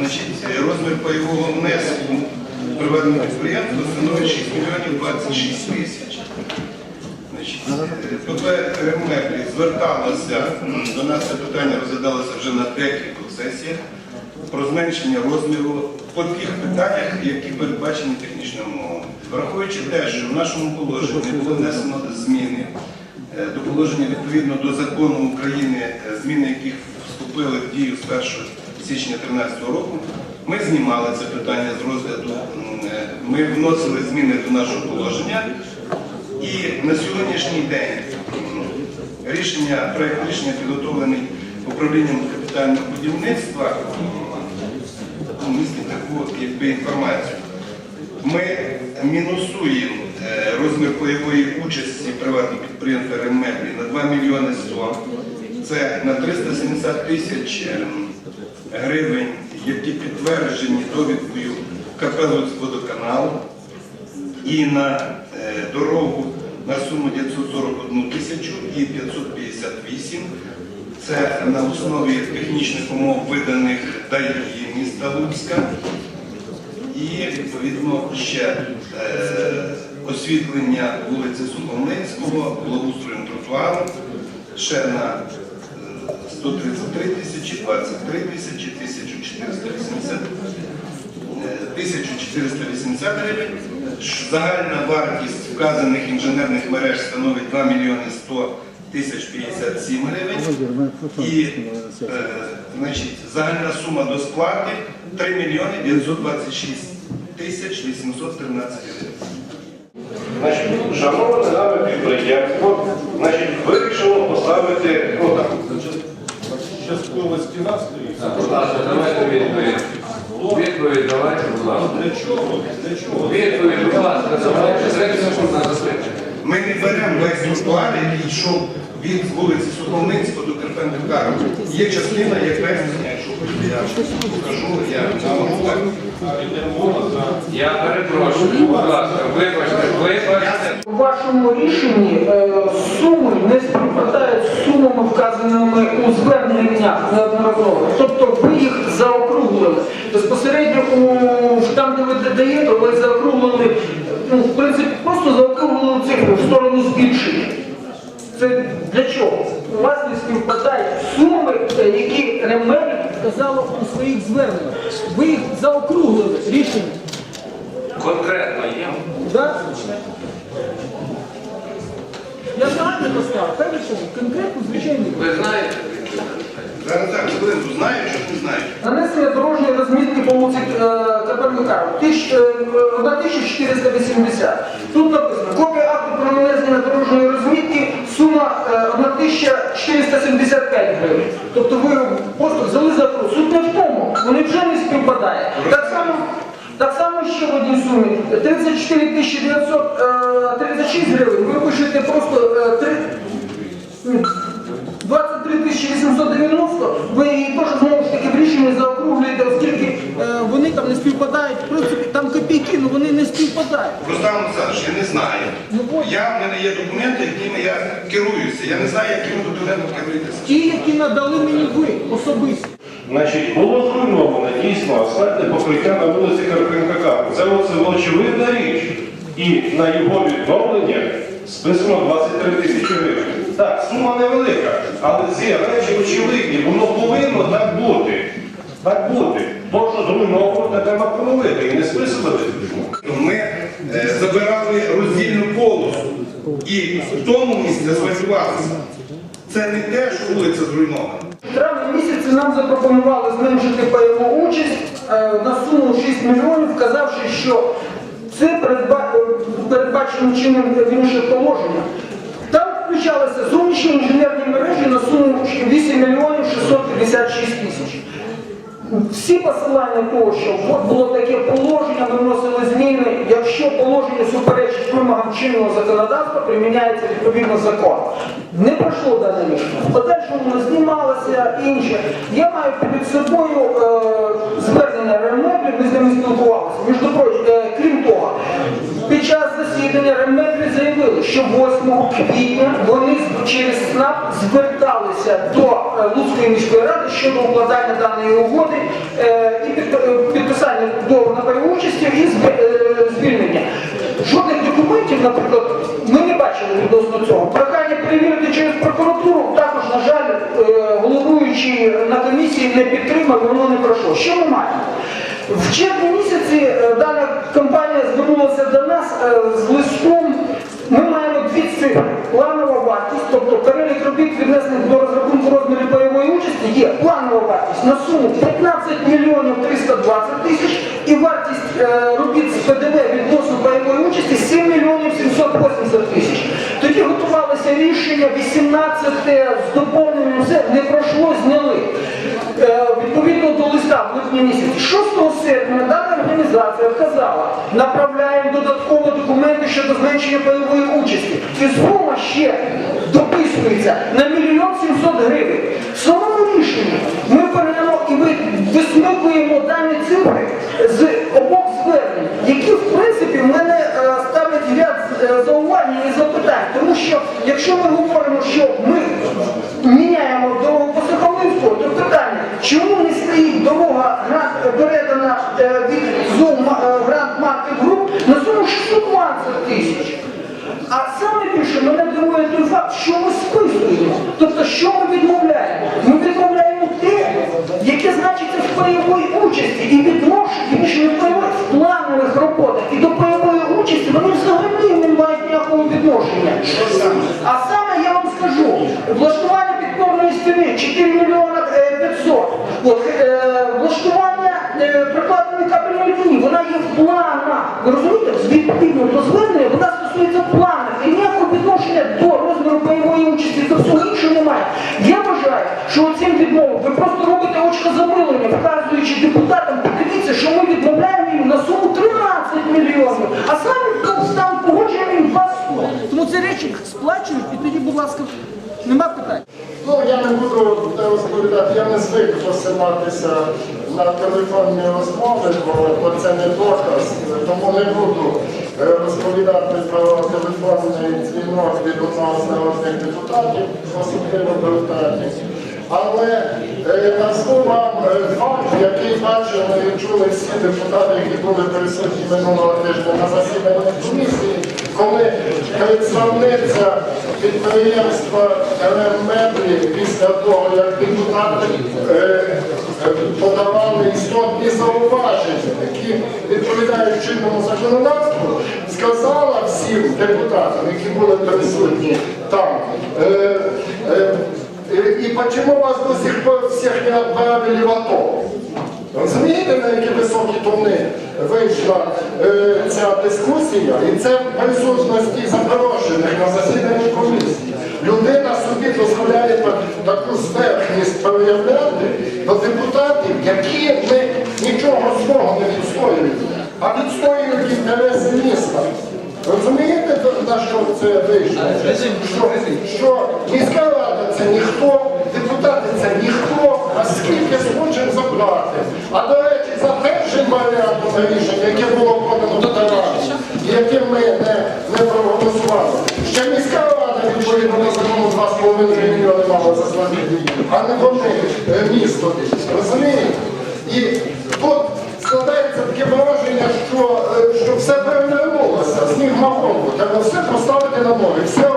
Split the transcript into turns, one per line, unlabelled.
Значить, е, розмір пайового внеску приватного підприємства становить 6 мільйонів 26 тисяч. Е, ПП «Ремеблі» зверталося, до нас це питання розглядалося вже на декількох сесіях, про зменшення розміру по тих питаннях, які передбачені технічною умовами. Враховуючи те, що в нашому положенні було внесено зміни е, до положення відповідно до закону України, зміни яких вступили в дію з 1 січня 2013 року, ми знімали це питання з розгляду. Ми вносили зміни до нашого положення. І на сьогоднішній день рішення, проект рішення підготовлений управлінням капітального будівництва м, містить таку якби, інформацію. Ми мінусуємо е, розмір пайової участі приватного підприємства «Ремеблі» на 2 мільйони 100. Це на 370 тисяч ем, гривень, які підтверджені довідкою КП «Водоканал» і на е, дорогу на суму 941 тисячу і 558. Це на основі технічних умов виданих ДАІ міста Луцька. І відповідно ще е, освітлення вулиці Сухомлинського, благоустроєм тротуару ще на 133 тисячі, 23 тисячі, 1480 е, 1480 гривень. Загальна вартість вказаних інженерних мереж становить 2 мільйони 100 тисяч 57 гривень. І е, значить, загальна сума до сплати 3 мільйони 926 тисяч 813 гривень.
Шановне нами підприємство, значить, вирішило поставити, ну там,
Часткова стіна стоїть.
Будь ласка, давайте відповідь. Відповідь давайте, будь ласка.
Для чого? Для чого?
Відповідь, будь ласка, давайте. Третю секунду на засвідчення.
Ми не беремо весь тротуар, який йшов від вулиці Сухомлинського до Карпенка. Є частина, яка, якщо хочете, я покажу, я можу так.
Я перепрошую, будь ласка, вибачте, вибачте.
Вашому рішенні е, суми не співпадають з сумами, вказаними у зверненнях неодноразово. Тобто ви їх заокруглили. Безпосередньо там, де ви додаєте, ви заокруглили, ну, в принципі, просто заокруглили цифру в сторону збільшення. Це для чого? У вас не співпадають суми, е, які Ремель
сказала у своїх зверненнях. Ви їх заокруглили рішення.
Конкретно є.
Да? Я поставив, певно, що конкретно, звичайно.
Ви знаєте?
Зараз так, хвилинку, знаю, що не знаю.
Нанесення дорожньої розмітки по вулиці е, Карпенка 1480. Тут написано, копія акту про нанесення дорожньої розмітки, сума е, 1475 гривень. Тобто ви просто взяли за кру. Суть не в тому, вони вже не співпадають. Так само, так само ще в одній сумі. 34 936 гривень, ви пишете просто е, три- 23 890, ви її теж знову ж таки в рішенні заокруглюєте, оскільки
Е, Вони там не співпадають. В принципі, але вони не співпадають.
Руслан Олександрович, я не знаю. Я, в мене є документи, якими я керуюся. Я не знаю, якими документами керуєтеся.
Ті, які надали мені ви особисто.
Значить, було зруйновано дійсно асфальтне покриття на вулиці Карпенка. Це оце очевидна річ. І на його відновлення списано 23 тисячі гривень. Так, сума невелика, але ці речі очевидні, воно повинно так бути. Так бути. То, що зруйновано, треба поновити і не списувати.
Ми е, забирали роздільну полосу і в тому місці асфальтувалися. Це не те, що вулиця зруйнована.
В травні місяці нам запропонували зменшити пайову участь е, на суму 6 мільйонів, вказавши, що це передба- е, передбачено чином в інших положеннях. Там включалися зовнішні інженерні мережі на суму 8 мільйонів 656 тисяч. Всі посилання того, що було таке положення, ми зміни. Якщо положення суперечить вимогам чинного законодавства, приміняється відповідно закон. Не пройшло дане рішення. Подальшому воно знімалося інше. Я маю перед собою е, звернення ремеблі, ми з ними спілкувалися. Між прочим, е, крім того, під час засідання ремеблі заявили, що 8 квітня СНАП зверталися до е, Луцької міської ради щодо укладання даної угоди е, і, підп- індивідуальний договір на пайову участі і е, звільнення. Жодних документів, наприклад, ми не бачили відносно цього. Прохання перевірити через прокуратуру також, на жаль, е, головуючий на комісії не підтримав, воно не пройшло. Що ми маємо? В червні місяці е, дана компанія звернулася до нас е, з листом. Ми маємо дві цифри. Планова є планова вартість на суму 15 мільйонів 320 тисяч і вартість е, робіт з ПДВ відносно пайової участі 7 мільйонів 780 тисяч. Тоді готувалося рішення 18 з доповненням все не пройшло, зняли. Е, відповідно до листа в липні місяці. 6 серпня дана організація вказала, направляємо додаткові документи щодо зменшення пайової участі. І сума ще дописується на мільйон 700 гривень. Рішенні ми беремо і ви висмикуємо дані цифри з обох звернень, які в принципі в мене е, ставлять ряд е, зауважень і запитань. Тому що якщо ми говоримо, що ми міняємо дорогу по Соколинську, то питання, чому не стоїть дорога передана е, від ЗОВ Гранд Маркет Груп на суму 620 тисяч? А саме більше мене дивує той факт, що ми списуємо. Тобто, що ми відмовляємо? Ми відмовляємо те, яке значиться в пайовій участі, і відношення пайової в планових роботах. І до пайової участі вони взагалі не мають ніякого відношення. А саме я вам скажу, влаштування підпорної стіни 4 мільйона е, 500. От, е, влаштування е, прикладної капельної лінії, вона є в планах. Ви розумієте? Відповідно до звернення вона стосується планів. І ніякого відношення до розміру пайової участі до всього іншого немає. Я вважаю, що цим відмовом ви просто робите очкозамилення, вказуючи депутатам, подивіться, що ми відмовляємо їм на суму 13 мільйонів, а самі тут там погоджуємо їм 200.
Ці сплачують і тоді, будь ласка, нема питань.
Ну, я не буду розповідати, я не звик посилатися на телефонні розмови, бо, бо це не доказ, тому не буду е, розповідати про телефонний дзвінок від одного з народних депутатів, особливо депутатів. Але е, назву вам е, факт, який бачили і чули всі депутати, які були присутні минулого тижня на засіданні комісії, коли представниця підприємства «РМ-Меблі» після того, як депутати подавали істотні зауваження, які відповідають чинному законодавству, сказала всім депутатам, які були присутні там, е, е, е, і чому вас до сих пор всіх не відправили в АТО? Розумієте, на які високі тони вийшла е, ця дискусія, і це в присутності запрошених на засіданні комісії. Людина собі дозволяє таку зверхність проявляти до депутатів, які не, нічого свого не відстоюють, а відстоюють інтереси міста. Розумієте, на що це вийшло? Що, що міська рада це ніхто, депутати це ніхто, скільки злочин заплати. А до речі, за першим варіантом рішення, яке було подано до ради, яким ми не, не проголосували. Ще міська рада відповідно до закону 2,5 мільйони мала заслати дії, а не вони е, місто. Розумієте? І тут складається таке враження, що, е, що все перевернулося, сніг на голову. Треба все поставити на ноги, все